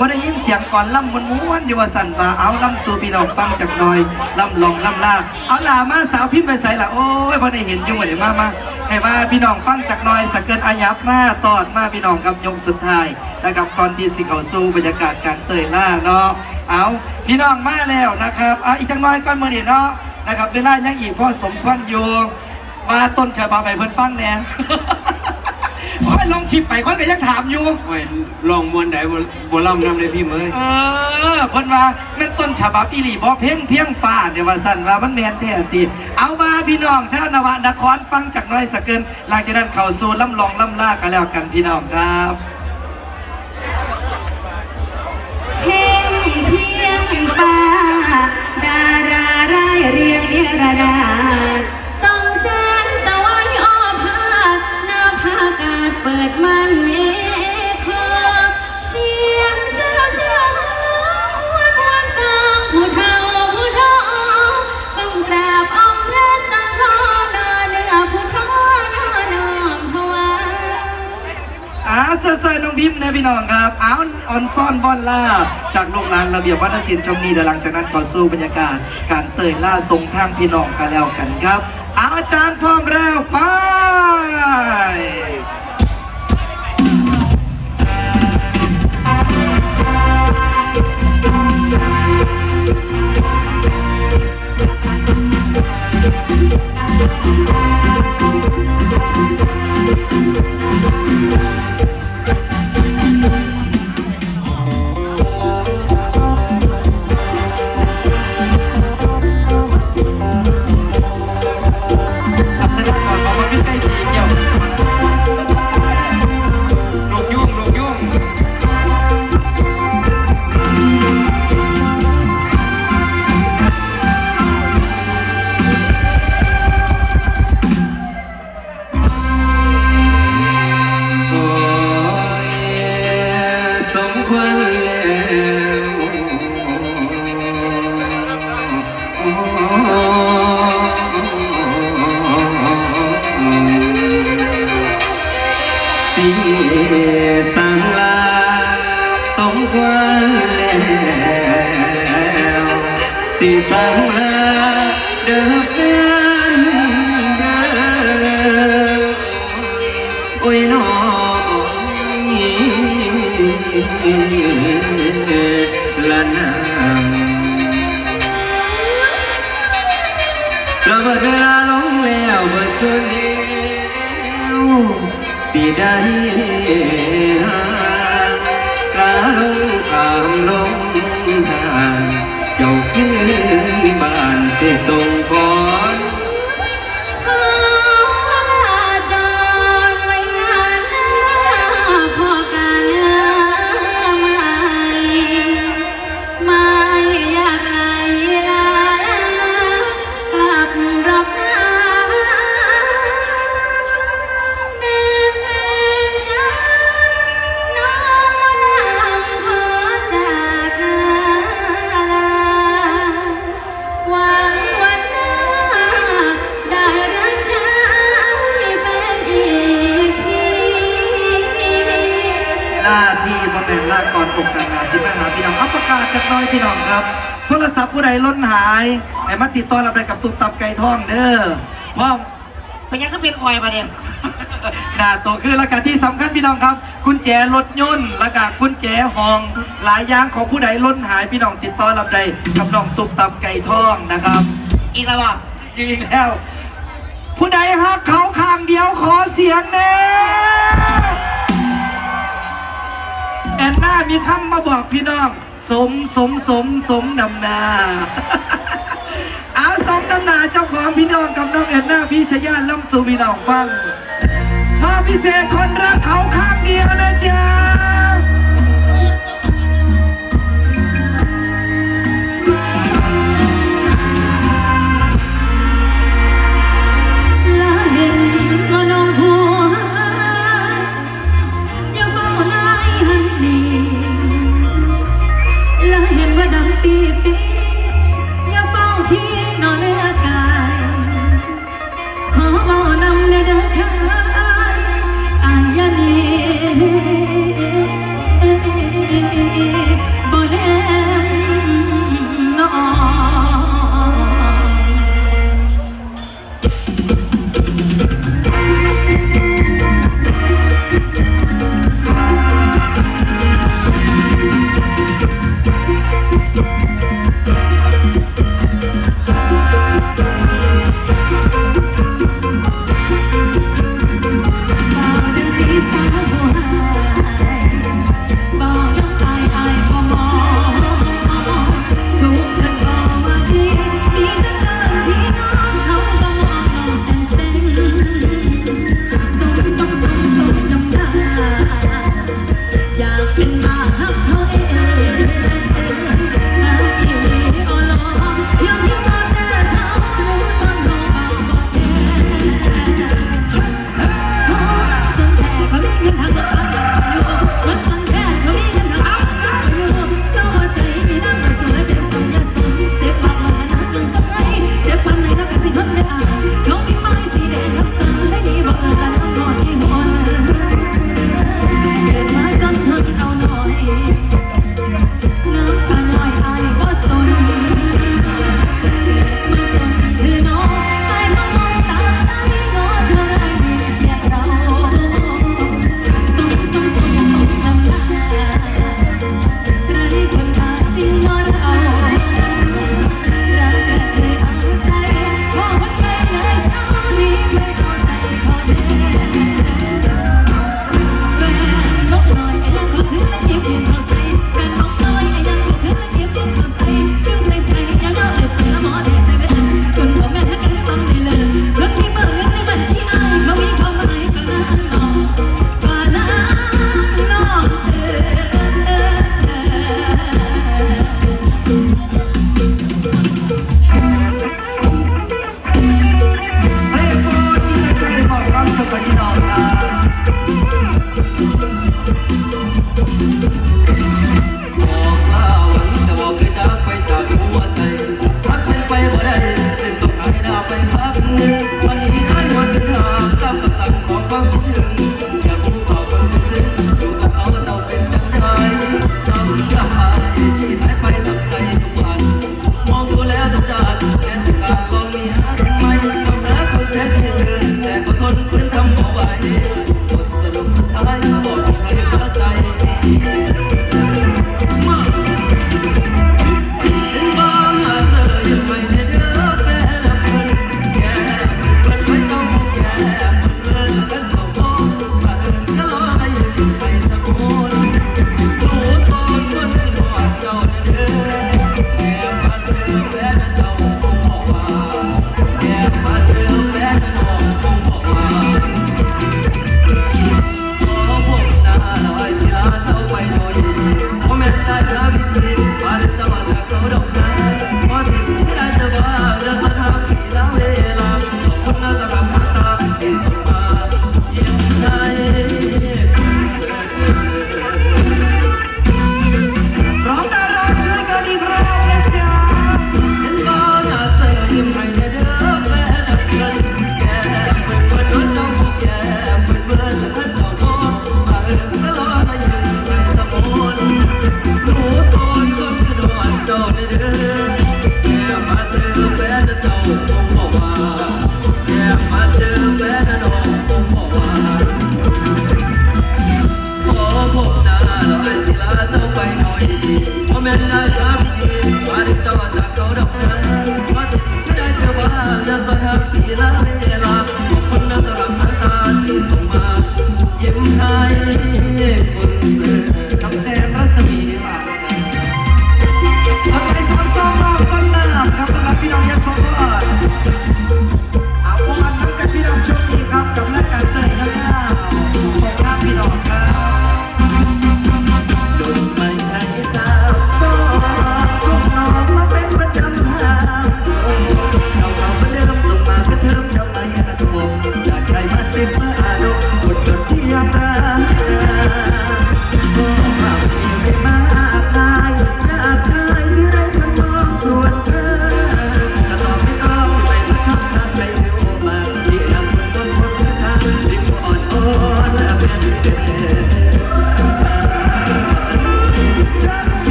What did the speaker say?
พอได้ยินเสียงก่อนล่ำมวนม้วนๆอยู่ว่าสั่นว่าเอาล่ำสู่พี่น้องฟังจากน่อยล่ำลองล่ำลาเอาล่ะมาสาวพิมพ์ไปใส่ละโอ้ยพอได้เห็นยู่งเดี๋ยวมามาให้ว่าพี่น้องฟังจากน่อยสักเกินอายับมาตอดมาพี่น้องกับยงสุดท้ายนะครับก่อนที่สิเขาสู่บรรยากาศการเตยล่าเนาะเอาพี่น้องมาแล้วนะครับเอาอีกจังน้อยก่อนมื่อนี้เนาะนะครับเวลายังอีกพอสมควรอยู่มาต้นฉบับไปเพิ่นฟังแน่ย ลงคลิปไปคนก็ยังถามอยู่ โอ้ยลองมวนไหนบ่บ่ล่ำนำเลยพี่เมยเออเพิ่นว่าแม่นต้นฉบับอีหลีบ่เพียงเพียงฟ้าเดี๋ยวว่าสั่นว่ามันแม่นแท้ติเอามาพี่น้องชาวนวนครฟังจากน้อยสะเกิน หลังจากนั้นเข้าสู่ล่ำลองล่ำล่ากันแล้วกันพี่น้องครับเพ่งเพียงฟ้าดาราร่ายเรียงเนียระดา อ่าเซยน้องพิมนะพี่น้องครับเอาออนซ่อนบอนล่า จากโรงงานระเบียบวัฒนศิลป์ชมนีเดี๋ยวหลังจากนั้นข้าสู่บรรยากาศ การเตยล่าทรงทางพี่น้องกันแล้วกันครับ เอาอาจารย์พร้อมแล้วไปายให้มาติดต่อรับได้กับตุ๊กตับไก่ทองเด้อพร้อมพยังก็เป็นคอยมาเนี่ยหน้าตัวคือและกาที่สำคัญพี่น้องครับ กุญแจรถยนต์และกากุญแจห้อง หลายอย่างของผู้ใดล้นหายพี่น้องติดต่อรับได้กับน้องตุ๊กตับไก่ทองนะครับ อีกแล้วบ่จริงแล้ว ผู้ใดฮักเขาข้างเดียวขอเสียงแน่แอนนามีคำมาบอกพี่น้อง สมสมสมสมดำนาเอาสมดำนาเจ้าของพี่น้องกับน้องแอนนาพี่ชยาล่ำสู่พี่น้องฟังมาพิเศษคนรักเขาข้างเดียวนะจ๊ะ 你看看